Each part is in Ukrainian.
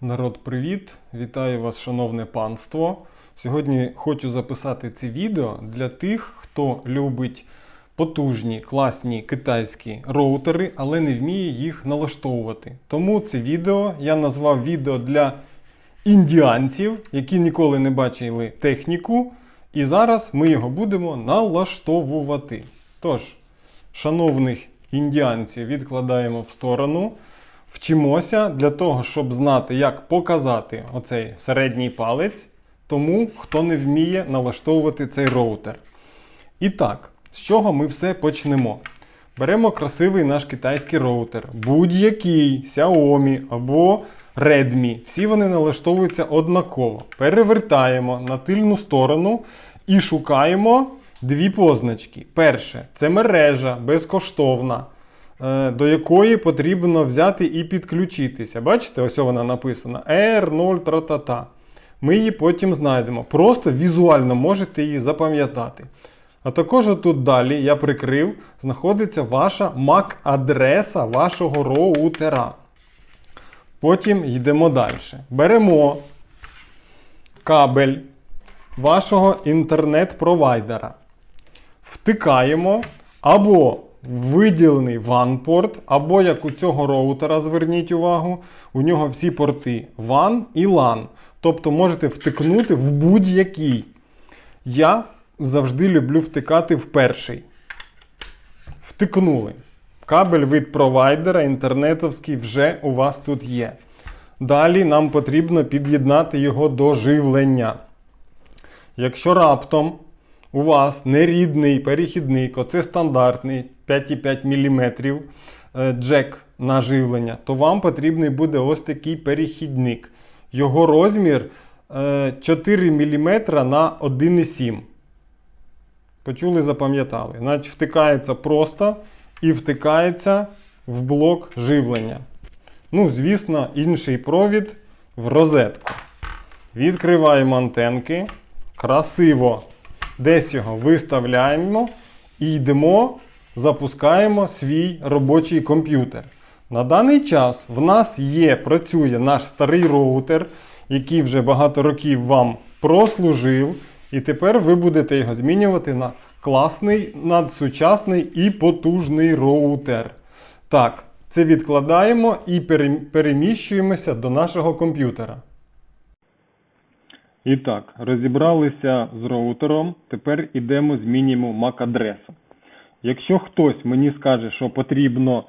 Народ, привіт! Вітаю вас, шановне панство. Сьогодні хочу записати це відео для тих, хто любить потужні, класні китайські роутери, але не вміє їх налаштовувати. Тому це відео я назвав відео для індіанців, які ніколи не бачили техніку. І зараз ми його будемо налаштовувати. Тож, шановних індіанців, відкладаємо в сторону. Вчимося для того, щоб знати, як показати оцей середній палець тому, хто не вміє налаштовувати цей роутер. І так, з чого ми все почнемо? Беремо красивий наш китайський роутер, будь-який Xiaomi або Redmi. Всі вони налаштовуються однаково. Перевертаємо на тильну сторону і шукаємо дві позначки. Перше це мережа безкоштовна до якої потрібно взяти і підключитися. Бачите, ось вона написана R0 тра-та-та. Ми її потім знайдемо. Просто візуально можете її запам'ятати. А також тут далі я прикрив, знаходиться ваша MAC-адреса вашого роутера. Потім йдемо далі. Беремо кабель вашого інтернет-провайдера втикаємо або виділений WAN-порт, або як у цього роутера, зверніть увагу, у нього всі порти WAN і LAN. Тобто можете втикнути в будь-який. Я завжди люблю втикати в перший. Втикнули. Кабель від провайдера інтернетовський вже у вас тут є. Далі нам потрібно під'єднати його до живлення. Якщо раптом у вас нерідний перехідник, оце стандартний 5,5 мм е, джек на живлення, то вам потрібний буде ось такий перехідник. Його розмір е, 4 мм на 1,7. Почули, запам'ятали. Значить, втикається просто і втикається в блок живлення. Ну, звісно, інший провід в розетку. Відкриваємо антенки. Красиво десь його виставляємо і йдемо, запускаємо свій робочий комп'ютер. На даний час в нас є, працює наш старий роутер, який вже багато років вам прослужив. І тепер ви будете його змінювати на класний, надсучасний і потужний роутер. Так, це відкладаємо і перем- переміщуємося до нашого комп'ютера. І так, розібралися з роутером. Тепер ідемо змінюємо MAC-адресу. Якщо хтось мені скаже, що потрібно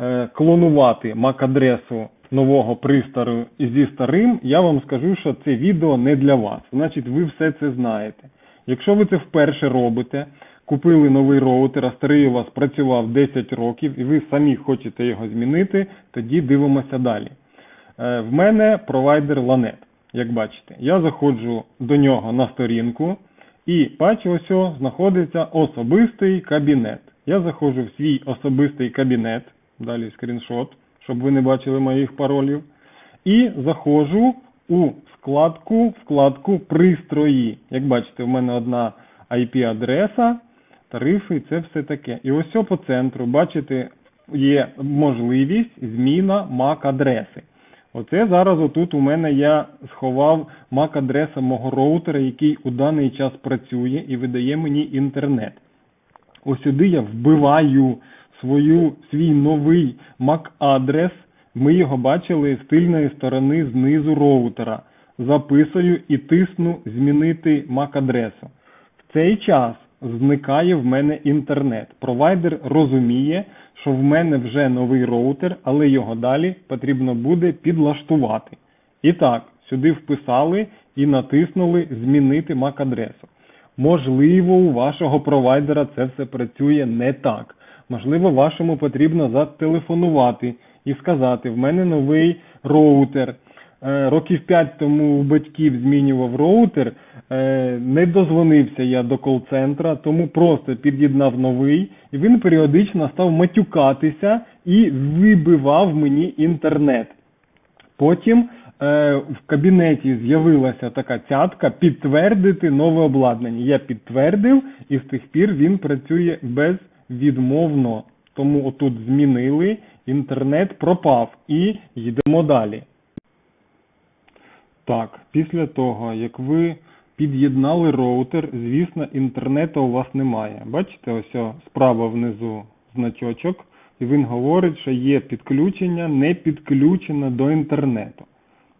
е, клонувати MAC-адресу нового пристару зі старим, я вам скажу, що це відео не для вас. Значить, ви все це знаєте. Якщо ви це вперше робите, купили новий роутер, а старий у вас працював 10 років, і ви самі хочете його змінити, тоді дивимося далі. Е, В мене провайдер Lanet, як бачите. Я заходжу до нього на сторінку і бачу, ось знаходиться особистий кабінет. Я заходжу в свій особистий кабінет, далі скріншот, щоб ви не бачили моїх паролів. І заходжу у складку, вкладку пристрої. Як бачите, в мене одна IP-адреса, тарифи це все таке. І ось по центру, бачите, є можливість зміна MAC-адреси. Оце зараз отут у мене я сховав MAC-адреса мого роутера, який у даний час працює і видає мені інтернет. Ось сюди я вбиваю свою, свій новий MAC-адрес. Ми його бачили з тильної сторони знизу роутера. Записую і тисну змінити MAC-адресу. В цей час зникає в мене інтернет. Провайдер розуміє, що в мене вже новий роутер, але його далі потрібно буде підлаштувати. І так, сюди вписали і натиснули змінити MAC-адресу. Можливо, у вашого провайдера це все працює не так. Можливо, вашому потрібно зателефонувати і сказати: в мене новий роутер. Е, Років 5 тому у батьків змінював роутер, е, не дозвонився я до кол-центра, тому просто під'єднав новий, і він періодично став матюкатися і вибивав мені інтернет. Потім е, в кабінеті з'явилася така цятка підтвердити нове обладнання. Я підтвердив, і з тих пір він працює безвідмовно. Тому отут змінили, інтернет пропав і йдемо далі. Так, після того, як ви під'єднали роутер, звісно, інтернету у вас немає. Бачите, ось справа внизу значочок, і він говорить, що є підключення, не підключено до інтернету.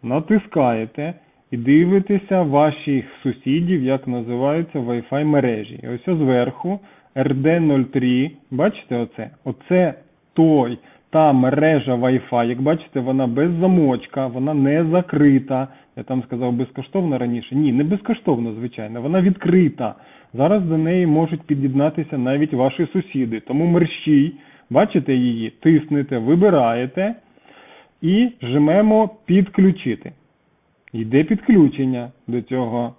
Натискаєте і дивитеся ваших сусідів, як називаються Wi-Fi мережі. І ось зверху RD03, бачите оце? Оце той, та мережа Wi-Fi, як бачите, вона без замочка, вона не закрита. Я там сказав безкоштовно раніше. Ні, не безкоштовно, звичайно, вона відкрита. Зараз до неї можуть під'єднатися навіть ваші сусіди. Тому мерщій, бачите її, тиснете, вибираєте і жмемо підключити. Йде підключення до цього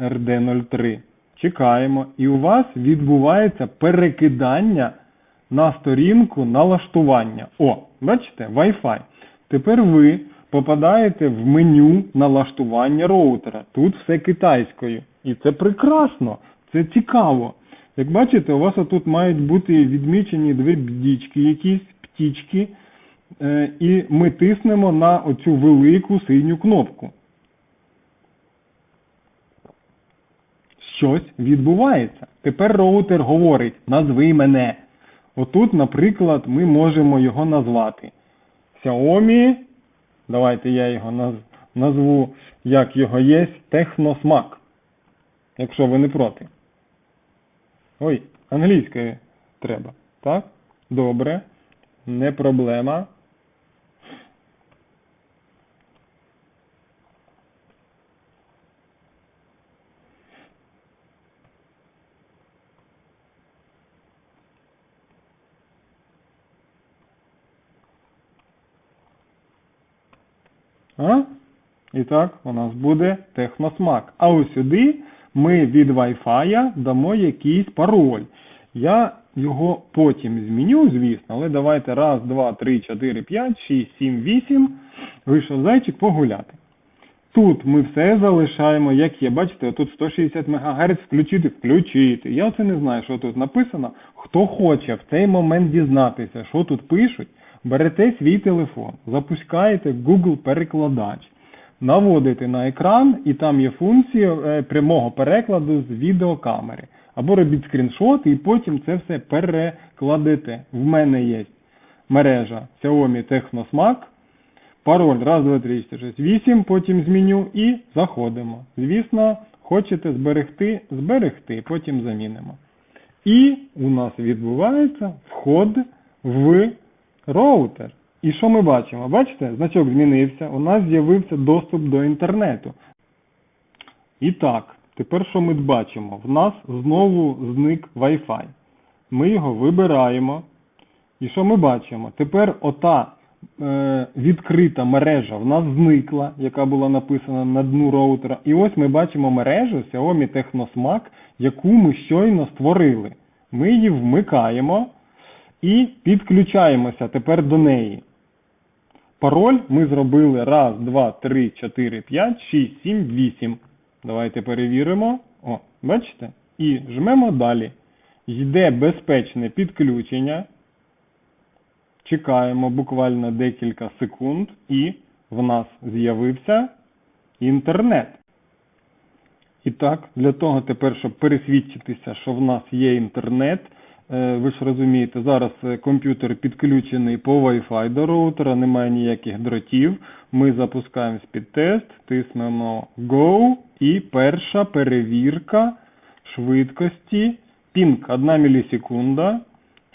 RD03. Чекаємо. І у вас відбувається перекидання на сторінку налаштування. О, бачите, Wi-Fi. Тепер ви попадаєте в меню налаштування роутера. Тут все китайською. І це прекрасно, це цікаво. Як бачите, у вас тут мають бути відмічені дві бдічки, якісь птічки, е, і ми тиснемо на оцю велику синю кнопку. Щось відбувається. Тепер роутер говорить: назви мене. Отут, наприклад, ми можемо його назвати. Xiaomi. Давайте я його назву, як його є, Техносмак. Якщо ви не проти. Ой, англійською треба. Так? Добре. Не проблема. А? І так, у нас буде техносмак. А ось сюди ми від Wi-Fi дамо якийсь пароль. Я його потім зміню, звісно, але давайте раз, два, три, чотири, п'ять, шість, сім, вісім. Вийшов зайчик погуляти. Тут ми все залишаємо, як є. Бачите, тут 160 МГц включити, включити. Я це не знаю, що тут написано. Хто хоче в цей момент дізнатися, що тут пишуть, берете свій телефон, запускаєте Google перекладач, наводите на екран, і там є функція е, прямого перекладу з відеокамери. Або робіть скріншот і потім це все перекладете. В мене є мережа Xiaomi TechnoSmack. Пароль раз, два, три, чотири, шість, вісім, потім зміню і заходимо. Звісно, хочете зберегти, зберегти, потім замінимо. І у нас відбувається вход в роутер. І що ми бачимо? Бачите, значок змінився, у нас з'явився доступ до інтернету. І так, тепер що ми бачимо? В нас знову зник Wi-Fi. Ми його вибираємо. І що ми бачимо? Тепер ота е, відкрита мережа в нас зникла, яка була написана на дну роутера. І ось ми бачимо мережу Xiaomi TechnoSmack, яку ми щойно створили. Ми її вмикаємо і підключаємося тепер до неї. Пароль ми зробили раз, два, три, чотири, п'ять, шість, сім, вісім. Давайте перевіримо. О, бачите? І жмемо далі. Йде безпечне підключення. Чекаємо буквально декілька секунд, і в нас з'явився інтернет. І так, для того тепер, щоб пересвідчитися, що в нас є інтернет, ви ж розумієте, зараз е, комп'ютер підключений по Wi-Fi до роутера, немає ніяких дротів. Ми запускаємо спідтест, тиснемо Go і перша перевірка швидкості. Пінг 1 мілісекунда,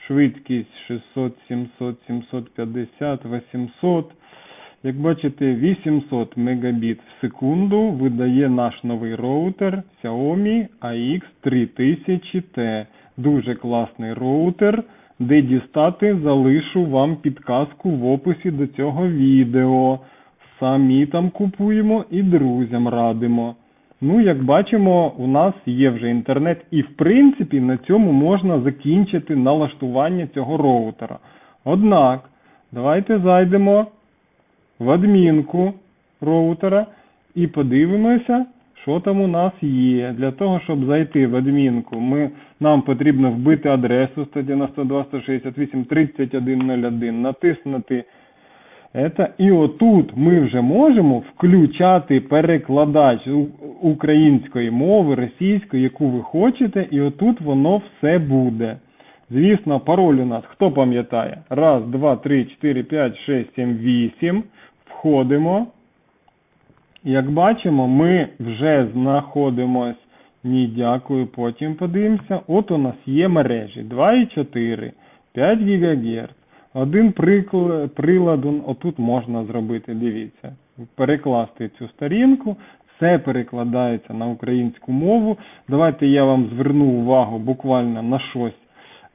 швидкість 600, 700, 750, 800. Як бачите, 800 мегабіт в секунду видає наш новий роутер Xiaomi AX3000T. Дуже класний роутер. Де дістати, залишу вам підказку в описі до цього відео. Самі там купуємо і друзям радимо. Ну, як бачимо, у нас є вже інтернет, і в принципі на цьому можна закінчити налаштування цього роутера. Однак, давайте зайдемо в адмінку роутера і подивимося, що там у нас є. Для того, щоб зайти в адмінку, ми, нам потрібно вбити адресу 192 168 3101, натиснути Это, і отут ми вже можемо включати перекладач української мови, російської, яку ви хочете, і отут воно все буде. Звісно, пароль у нас хто пам'ятає? Раз, два, три, чотири, п'ять, шесть, сім, вісім. Входимо. Як бачимо, ми вже знаходимось. Ні, дякую, потім подивимося. От у нас є мережі 2,4, 5 ГГц. Один прилад, отут можна зробити, дивіться, перекласти цю сторінку, все перекладається на українську мову. Давайте я вам зверну увагу буквально на щось.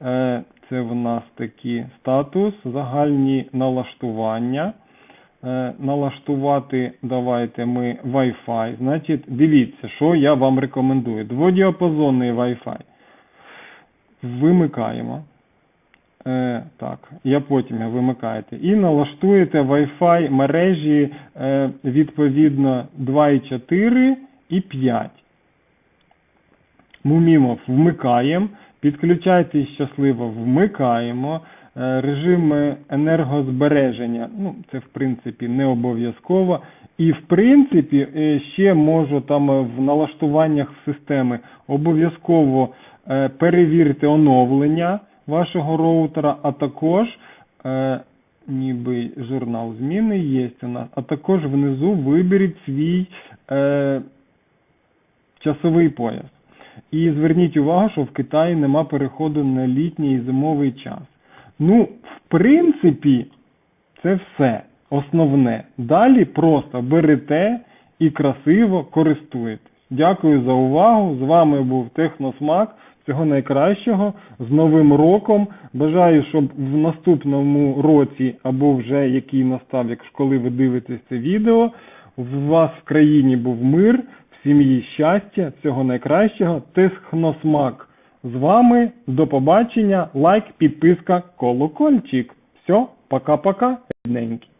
Е, Це в нас такі статус, загальні налаштування. Е, Налаштувати давайте ми Wi-Fi. Значить, дивіться, що я вам рекомендую. Дводіапазонний Wi-Fi. Вимикаємо. Е, так, я потім вимикаєте. І налаштуєте Wi-Fi мережі е, відповідно 2,4 і 5. Мумімов вмикаємо, підключайтесь щасливо, вмикаємо. Е, Режими енергозбереження, ну це в принципі не обов'язково. І в принципі е, ще можу там е, в налаштуваннях системи обов'язково перевірити оновлення вашого роутера, а також ніби журнал зміни є у нас, а також внизу виберіть свій е, часовий пояс. І зверніть увагу, що в Китаї нема переходу на літній і зимовий час. Ну, в принципі, це все основне. Далі просто берете і красиво користуєтесь. Дякую за увагу. З вами був Техносмак. Всього найкращого. З Новим роком. Бажаю, щоб в наступному році, або вже який настав, як коли ви дивитесь це відео, у вас в країні був мир, в сім'ї щастя, всього найкращого. Техносмак з вами. До побачення. Лайк, підписка, колокольчик. Все, пока-пока, рідненькі.